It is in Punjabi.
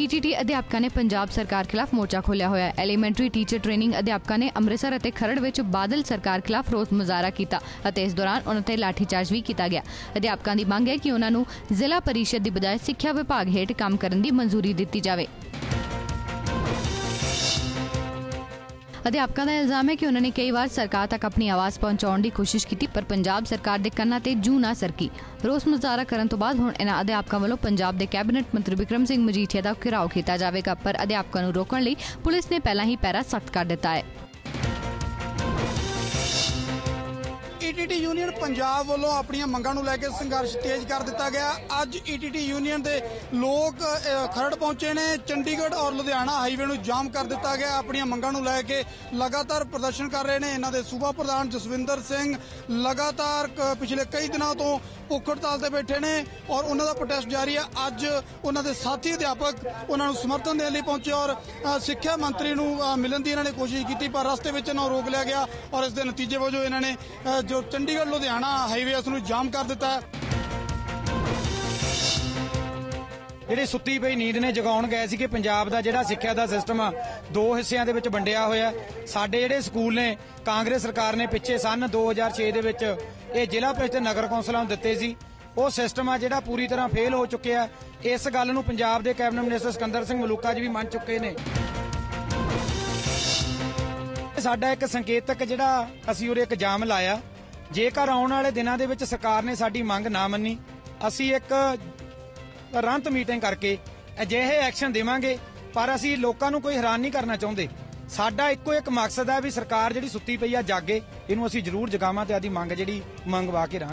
ਈਟੀਟੀ ਅਧਿਆਪਕਾਂ ਨੇ ਪੰਜਾਬ ਸਰਕਾਰ ਖਿਲਾਫ ਮੋਰਚਾ ਖੋਲ੍ਹਿਆ ਹੋਇਆ ਹੈ। ਐਲੀਮੈਂਟਰੀ ਟੀਚਰ ਟ੍ਰੇਨਿੰਗ ਅਧਿਆਪਕਾਂ ਨੇ ਅੰਮ੍ਰਿਤਸਰ ਅਤੇ ਖਰੜ ਵਿੱਚ ਬਾਦਲ ਸਰਕਾਰ ਖਿਲਾਫ ਰੋਸ ਮੁਜ਼ਾਹਰਾ ਕੀਤਾ ਅਤੇ ਇਸ ਦੌਰਾਨ ਉਹਨਾਂ ਤੇ ਲਾਠੀਚਾਰਜ ਵੀ ਕੀਤਾ ਗਿਆ। ਅਧਿਆਪਕਾਂ ਦੀ ਮੰਗ ਹੈ ਕਿ ਉਹਨਾਂ ਨੂੰ ਜ਼ਿਲ੍ਹਾ ਪਰਿਸ਼ਦ ਦੀ ਬਜਾਏ ਸਿੱਖਿਆ ਵਿਭਾਗ ਹੇਠ ਕੰਮ ਕਰਨ ਦੀ ਮਨਜ਼ੂਰੀ ਦਿੱਤੀ ਜਾਵੇ। ਅਧਿਆਪਕਾਂ ਦਾ ਇਲਜ਼ਾਮ ਹੈ ਕਿ ਉਹਨਾਂ ਨੇ ਕਈ ਵਾਰ ਸਰਕਾਰ ਤੱਕ ਆਪਣੀ ਆਵਾਜ਼ ਪਹੁੰਚਾਉਣ ਦੀ ਕੋਸ਼ਿਸ਼ ਕੀਤੀ, ਪਰ ਪੰਜਾਬ ਸਰਕਾਰ ਦੇ ਕੰਨਾਂ ਤੇ ਜੂ ਨਾ ਸਰਕੀ। ਰੋਸ ਮੁਜ਼ਾਹਰਾ ਕਰਨ ਤੋਂ ਬਾਅਦ ਹੁਣ ਇਹਨਾਂ ਅਧਿਆਪਕਾਂ ਵੱਲੋਂ ਪੰਜਾਬ ਦੇ ਕੈਬਨਿਟ ਮੰਤਰੀ ਵਿਕਰਮ ਸਿੰਘ ਮਜੀਠੀਆ ਦਾ ਘਿਰਾਓ ਕੀਤਾ ਜਾਵੇਗਾ, ਪਰ ਅਧਿਆਪਕਾਂ ਨੂੰ ਰੋਕਣ ਲਈ ਪੁਲਿਸ ਨੇ ਪਹਿਲਾਂ ਹੀ ਪੈਰਾ ਸਖਤ ਕਰ ਦਿੱਤਾ ਹੈ। ਪੰਜਾਬ ਵੱਲੋਂ ਆਪਣੀਆਂ ਮੰਗਾਂ ਨੂੰ ਲੈ ਕੇ ਸੰਘਰਸ਼ ਤੇਜ਼ ਕਰ ਦਿੱਤਾ ਗਿਆ। ਅੱਜ ਈਟੀਟੀ ਯੂਨੀਅਨ ਦੇ ਲੋਕ ਖਰੜ ਪਹੁੰਚੇ ਨੇ। ਚੰਡੀਗੜ੍ਹ ਔਰ ਲੁਧਿਆਣਾ ਹਾਈਵੇ ਨੂੰ ਜਾਮ ਕਰ ਦਿੱਤਾ ਗਿਆ। ਆਪਣੀਆਂ ਮੰਗਾਂ ਨੂੰ ਲੈ ਕੇ ਲਗਾਤਾਰ ਪ੍ਰਦਰਸ਼ਨ ਕਰ ਰਹੇ ਨੇ ਇਹਨਾਂ ਦੇ ਸੂਬਾ ਪ੍ਰਧਾਨ ਜਸਵਿੰਦਰ ਸਿੰਘ। ਲਗਾਤਾਰ ਪਿਛਲੇ ਕਈ ਦਿਨਾਂ ਤੋਂ ਭੁੱਖ ਹੜਤਾਲ ਤੇ ਬੈਠੇ ਨੇ ਔਰ ਉਹਨਾਂ ਦਾ ਪ੍ਰੋਟੈਸਟ ਜਾਰੀ ਹੈ। ਅੱਜ ਉਹਨਾਂ ਦੇ ਸਾਥੀ ਅਧਿਆਪਕ ਉਹਨਾਂ ਨੂੰ ਸਮਰਥਨ ਦੇਣ ਲਈ ਪਹੁੰਚੇ ਔਰ ਸਿੱਖਿਆ ਮੰਤਰੀ ਨੂੰ ਮਿਲਣ ਦੀ ਇਹਨਾਂ ਨੇ ਕੋਸ਼ਿਸ਼ ਕੀਤੀ, ਪਰ ਰਸਤੇ ਵਿੱਚ ਇਹਨਾਂ ਨੂੰ ਰੋਕ ਲਿਆ ਗਿਆ ਔਰ ਇਸ ਦੇ ਨਤੀਜੇ ਵਜੋਂ ਇਹਨਾਂ ਨੇ ਜੋ ਚੰਡੀਗੜ੍ਹ ਲੁਧਿਆਣਾ ਹਾਈਵੇ ਉਸ ਨੂੰ ਜਾਮ ਕਰ ਦਿੱਤਾ ਹੈ। ਜਿਹੜੀ ਸੁੱਤੀ ਪਈ ਨੀਂਦ ਨੇ ਜਗਾਉਣ ਗਏ ਸੀ ਕਿ ਪੰਜਾਬ ਦਾ ਜਿਹੜਾ ਸਿੱਖਿਆ ਦਾ ਸਿਸਟਮ ਆ, ਦੋ ਹਿੱਸਿਆਂ ਦੇ ਵਿੱਚ ਵੰਡਿਆ ਹੋਇਆ ਸਾਡੇ ਜਿਹੜੇ ਸਕੂਲ ਨੇ, ਕਾਂਗਰਸ ਸਰਕਾਰ ਨੇ ਪਿੱਛੇ ਸਨ 2006 ਦੇ ਵਿੱਚ ਇਹ ਜ਼ਿਲ੍ਹਾ ਪ੍ਰੀਸ਼ਦ ਨਗਰ ਕੌਂਸਲਾਂ ਨੂੰ ਦਿੱਤੇ ਸੀ। ਉਹ ਸਿਸਟਮ ਆ ਜਿਹੜਾ ਪੂਰੀ ਤਰ੍ਹਾਂ ਫੇਲ ਹੋ ਚੁੱਕਿਆ ਇਸ ਗੱਲ ਨੂੰ ਪੰਜਾਬ ਦੇ ਕੈਬਨਿਟ ਮਿਨਿਸਟਰ ਸਿਕੰਦਰ ਸਿੰਘ ਮਲੂਕਾ ਜੀ ਵੀ ਮੰਨ ਚੁੱਕੇ ਨੇ। ਸਾਡਾ ਇੱਕ ਸੰਕੇਤਕ ਜਿਹੜਾ ਅਸੀਂ ਉਰੇ ਇੱਕ ਜਾਮ ਲਾਇਆ। ਜੇਕਰ ਆਉਣ ਵਾਲੇ ਦਿਨਾਂ ਦੇ ਵਿੱਚ ਸਰਕਾਰ ਨੇ ਸਾਡੀ ਮੰਗ ਨਾ ਮੰਨੀ, ਅਸੀਂ ਇੱਕ ਤੁਰੰਤ ਮੀਟਿੰਗ ਕਰਕੇ ਅਜਿਹੇ ਐਕਸ਼ਨ ਦੇਵਾਂਗੇ, ਪਰ ਅਸੀਂ ਲੋਕਾਂ ਨੂੰ ਕੋਈ ਹੈਰਾਨ ਨਹੀਂ ਕਰਨਾ ਚਾਹੁੰਦੇ। ਸਾਡਾ ਇੱਕੋ ਇੱਕ ਮਕਸਦ ਹੈ ਵੀ ਸਰਕਾਰ ਜਿਹੜੀ ਸੁੱਤੀ ਪਈ ਆ ਜਾਗੇ, ਇਹਨੂੰ ਅਸੀਂ ਜ਼ਰੂਰ ਜਗਾਵਾਂ ਤੇ ਆਦੀ ਮੰਗ ਜਿਹੜੀ ਮੰਗਵਾ ਕੇ ਰਹਾਂਗੇ